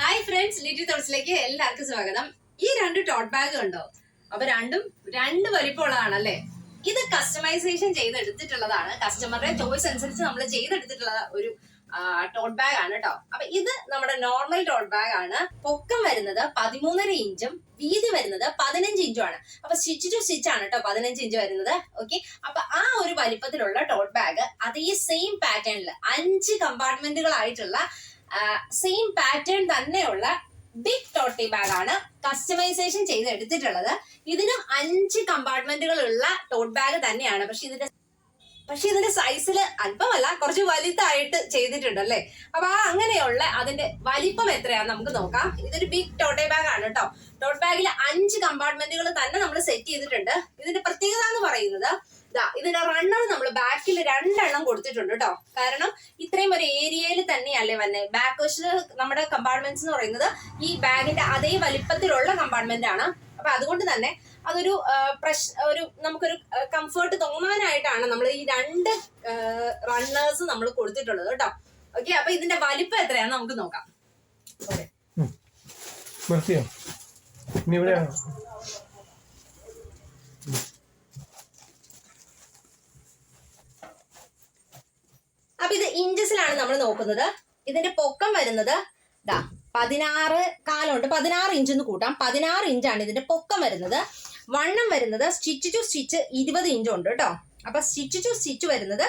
Hi friends Litty തോട്ട്സിലേക്ക് എല്ലാവർക്കും സ്വാഗതം. ഈ രണ്ട് ടോട്ട് ബാഗ് ഉണ്ടോ? അപ്പൊ രണ്ടും രണ്ട് വലിപ്പമുള്ളതാണല്ലേ? ഇത് കസ്റ്റമൈസേഷൻ ചെയ്തെടുത്തിട്ടുള്ളതാണ്. കസ്റ്റമറുടെ ചോയ്സ് അനുസരിച്ച് നമ്മൾ ചെയ്തെടുത്തിട്ടുള്ള ഒരു ടോട്ട് ബാഗ് ആണ് കേട്ടോ അപ്പൊ ഇത് നമ്മുടെ നോർമൽ ടോട്ട് ബാഗ് ആണ്. പൊക്കം വരുന്നത് പതിമൂന്നര ഇഞ്ചും വീതി വരുന്നത് പതിനഞ്ച് ഇഞ്ചും ആണ്. അപ്പൊ സ്റ്റിച്ച് ടു സ്റ്റിച്ച് ആണ് കേട്ടോ പതിനഞ്ച് ഇഞ്ച് വരുന്നത്. ഓക്കെ അപ്പൊ ആ ഒരു വലിപ്പത്തിലുള്ള ടോട്ട് ബാഗ് അതേ സെയിം പാറ്റേണിൽ അഞ്ച് കമ്പാർട്ട്മെന്റുകളായിട്ടുള്ള സെയിം പാറ്റേൺ തന്നെയുള്ള ബിഗ് ടോട്ടി ബാഗ് ആണ് കസ്റ്റമൈസേഷൻ ചെയ്ത് എടുത്തിട്ടുള്ളത് ഇതിനും അഞ്ച് കമ്പാർട്ട്മെന്റുകൾ ഉള്ള ടോട്ട് ബാഗ് തന്നെയാണ്. പക്ഷെ ഇതിന്റെ പക്ഷെ ഇതിന്റെ സൈസിൽ അല്പമല്ല കുറച്ച് വലുതായിട്ട് ചെയ്തിട്ടുണ്ട് അല്ലേ? അപ്പൊ ആ അങ്ങനെയുള്ള അതിന്റെ വലിപ്പം എത്രയാന്ന് നമുക്ക് നോക്കാം. ഇതൊരു ബിഗ് ടോട്ടെ ബാഗ് ആണ് കേട്ടോ ടോട്ട് ബാഗിൽ അഞ്ച് കമ്പാർട്ട്മെന്റുകൾ തന്നെ നമ്മൾ സെറ്റ് ചെയ്തിട്ടുണ്ട്. ഇതിന്റെ പ്രത്യേകത എന്ന് പറയുന്നത് ഇതാ ഇതിന്റെ റണ്ണർ നമ്മൾ ബാക്കിൽ രണ്ടെണ്ണം കൊടുത്തിട്ടുണ്ട് കേട്ടോ കാരണം ഇത്രയും ഒരു ഏരിയയിൽ തന്നെയല്ലേ വന്നെ. ബാക്ക് വശത്ത് നമ്മുടെ കമ്പാർട്ട്മെന്റ്സ് എന്ന് പറയുന്നത് ഈ ബാഗിന്റെ അതേ വലിപ്പത്തിലുള്ള കമ്പാർട്ട്മെന്റ് ആണ്. അപ്പൊ അതുകൊണ്ട് തന്നെ അതൊരു പ്രശ് ഒരു നമുക്കൊരു കംഫർട്ട് തോന്നാനായിട്ടാണ് നമ്മൾ ഈ രണ്ട് റണ്ണേഴ്സ് നമ്മൾ കൊടുത്തിട്ടുള്ളത് കേട്ടോ ഓക്കെ അപ്പൊ ഇതിന്റെ വലിപ്പം എത്രയാണ് നമുക്ക് നോക്കാം ഇനി ഇവിടെയാണോ അപ്പൊ ഇത് ഇഞ്ചസിലാണ് നമ്മൾ നോക്കുന്നത്. ഇതിന്റെ പൊക്കം വരുന്നത് ദാ പതിനാറ് കാലുണ്ട്. പതിനാറ് ഇഞ്ച് എന്ന് കൂട്ടാം. പതിനാറ് ഇഞ്ചാണ് ഇതിന്റെ പൊക്കം വരുന്നത്. വണ്ണം വരുന്നത് സ്റ്റിച്ച് ടു സ്റ്റിച്ച് ഇരുപത് ഇഞ്ച് ഉണ്ട് കേട്ടോ. അപ്പൊ സ്റ്റിച്ച് ടു സ്റ്റിച്ച് വരുന്നത്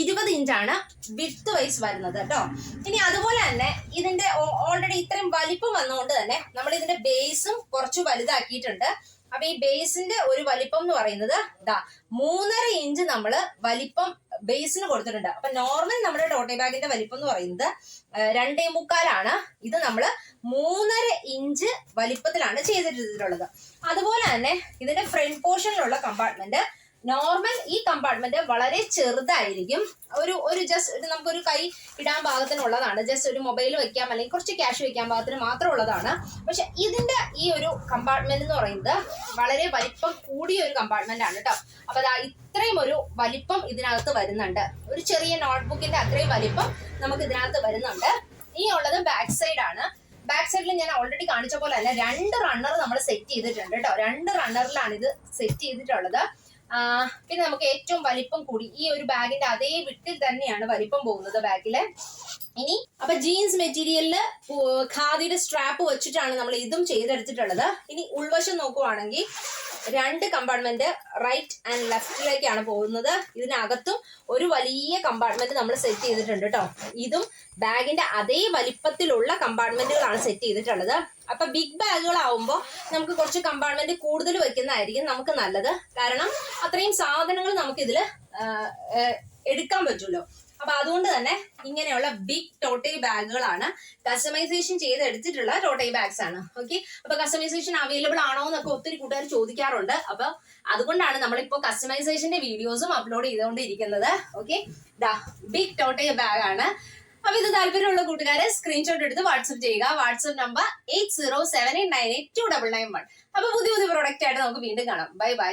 ഇരുപത് ഇഞ്ചാണ് വിത്ത് വൈസ് വരുന്നത് കേട്ടോ. ഇനി അതുപോലെ തന്നെ ഇതിന്റെ ഓൾറെഡി ഇത്രയും വലിപ്പം വന്നുകൊണ്ട് തന്നെ നമ്മൾ ഇതിന്റെ ബേസും കുറച്ച് വലുതാക്കിയിട്ടുണ്ട്. അപ്പൊ ഈ ബേസിന്റെ ഒരു വലിപ്പം എന്ന് പറയുന്നത് ദാ മൂന്നര ഇഞ്ച് നമ്മൾ വലിപ്പം ബേസിന് കൊടുത്തിട്ടുണ്ട്. അപ്പൊ നോർമൽ നമ്മുടെ ടോട്ടെ ബാഗിന്റെ വലിപ്പം എന്ന് പറയുന്നത് രണ്ടേ മുക്കാലാണ്. ഇത് നമ്മൾ മൂന്നര ഇഞ്ച് വലിപ്പത്തിലാണ് ചെയ്തിട്ടുള്ളത്. അതുപോലെ തന്നെ ഇതിന്റെ ഫ്രണ്ട് പോർഷനിലുള്ള കമ്പാർട്ട്മെന്റ് നോർമൽ ഈ കമ്പാർട്ട്മെന്റ് വളരെ ചെറുതായിരിക്കും. ഒരു ഒരു ജസ്റ്റ് നമുക്കൊരു കൈ ഇടാൻ പാകത്തിനുള്ളതാണ് ജസ്റ്റ് ഒരു മൊബൈൽ വെക്കാം അല്ലെങ്കിൽ കുറച്ച് ക്യാഷ് വെക്കാൻ പാകത്തിന് മാത്രം ഉള്ളതാണ് പക്ഷെ ഇതിന്റെ ഈ ഒരു കമ്പാർട്ട്മെന്റ് എന്ന് പറയുന്നത് വളരെ വലിപ്പം കൂടിയ ഒരു കമ്പാർട്ട്മെന്റ് ആണ് കേട്ടോ അപ്പൊ അതാ ഇത്രയും ഒരു വലിപ്പം ഇതിനകത്ത് വരുന്നുണ്ട്. ഒരു ചെറിയ നോട്ട്ബുക്കിന്റെ അത്രയും വലിപ്പം നമുക്ക് ഇതിനകത്ത് വരുന്നുണ്ട്. ഈ ഉള്ളത് ബാക്ക് സൈഡ് ആണ്. ബാക്ക് സൈഡിൽ ഞാൻ ഓൾറെഡി കാണിച്ച പോലെ തന്നെ രണ്ട് റണ്ണർ നമ്മൾ സെറ്റ് ചെയ്തിട്ടുണ്ട് കേട്ടോ രണ്ട് റണ്ണറിലാണ് ഇത് സെറ്റ് ചെയ്തിട്ടുള്ളത്. പിന്നെ നമുക്ക് ഏറ്റവും വലിപ്പം കൂടി ഈ ഒരു ബാഗിന്റെ അതേ വിട്ടിൽ തന്നെയാണ് വലിപ്പം പോകുന്നത് ബാഗിൽ. ഇനി അപ്പൊ ജീൻസ് മെറ്റീരിയലിൽ ഖാദിയുടെ സ്ട്രാപ്പ് വെച്ചിട്ടാണ് നമ്മൾ ഇതും ചെയ്തെടുത്തിട്ടുള്ളത്. ഇനി ഉൾവശം നോക്കുവാണെങ്കിൽ രണ്ട് കമ്പാർട്ട്മെന്റ് റൈറ്റ് ആൻഡ് ലെഫ്റ്റിലേക്കാണ് പോകുന്നത്. ഇതിനകത്തും ഒരു വലിയ കമ്പാർട്ട്മെന്റ് നമ്മൾ സെറ്റ് ചെയ്തിട്ടുണ്ട് കേട്ടോ ഇതും ബാഗിന്റെ അതേ വലിപ്പത്തിലുള്ള കമ്പാർട്ട്മെന്റുകളാണ് സെറ്റ് ചെയ്തിട്ടുള്ളത്. അപ്പൊ ബിഗ് ബാഗുകളാവുമ്പോൾ നമുക്ക് കുറച്ച് കമ്പാർട്ട്മെന്റ് കൂടുതൽ വെക്കുന്നതായിരിക്കും നമുക്ക് നല്ലത്. കാരണം അത്രയും സാധനങ്ങൾ നമുക്കിതിൽ എടുക്കാൻ പറ്റുമല്ലോ അപ്പൊ അതുകൊണ്ട് തന്നെ ഇങ്ങനെയുള്ള ബിഗ് ടോട്ടേ ബാഗുകളാണ് കസ്റ്റമൈസേഷൻ ചെയ്ത് എടുത്തിട്ടുള്ള ടോട്ടേ ബാഗ്സ് ആണ്. ഓക്കെ അപ്പൊ കസ്റ്റമൈസേഷൻ അവൈലബിൾ ആണോ എന്നൊക്കെ ഒത്തിരി കൂട്ടുകാർ ചോദിക്കാറുണ്ട്. അപ്പൊ അതുകൊണ്ടാണ് നമ്മളിപ്പോ കസ്റ്റമൈസേഷന്റെ വീഡിയോസും അപ്ലോഡ് ചെയ്തുകൊണ്ടിരിക്കുന്നത്. ഓക്കെ ദാ ബിഗ് ടോട്ടേ ബാഗ് ആണ്. അപ്പൊ ഇത് താല്പര്യമുള്ള കൂട്ടുകാരെ സ്ക്രീൻഷോട്ട് എടുത്ത് വാട്സ്ആപ്പ് ചെയ്യുക. WhatsApp number eight zero seven eight nine eight two double nine one അപ്പൊ പുതിയ പുതിയ പ്രോഡക്റ്റ് ആയിട്ട് നമുക്ക് വീണ്ടും കാണാം. Bye bye